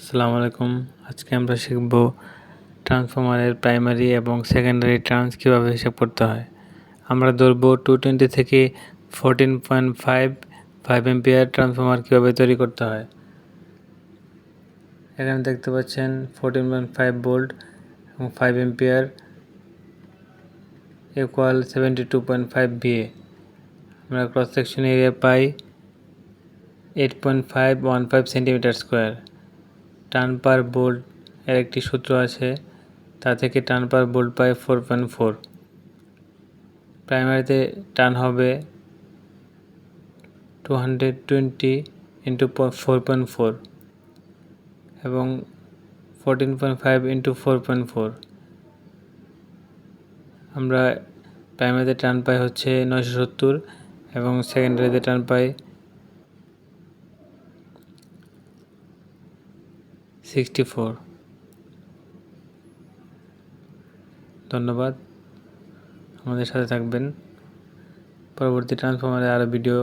আসসালামু আলাইকুম। আজকে আমরা শিখব ট্রান্সফরমারের প্রাইমারি এবং সেকেন্ডারি ট্রান্স কীভাবে হিসাব করতে হয়। আমরা ধরব টু টোয়েন্টি থেকে fourteen point five five ampere transformer কীভাবে তৈরি করতে হয়। এখানে দেখতে পাচ্ছেন ফোরটিন পয়েন্ট ফাইভ ভোল্ট এবং five ampere equal seventy two point five VA আমরা ক্রস সেকশন এরিয়া পাই eight point five one five centimetre square turn per volt এর একটি সূত্র আছে, তা থেকে টান পার বোল্ট পাই ফোর পয়েন্ট ফোর প্রাইমারিতে টান হবে two hundred twenty into four point four এবং fourteen point five into four point four আমরা প্রাইমারিতে টান পাই হচ্ছে নয়শো সত্তর এবং সেকেন্ডারিতে টান পাই সিক্সটি ফোর। ধন্যবাদ। আমাদের সাথে থাকবেন। পরবর্তী ট্রান্সফরমারে আরও ভিডিও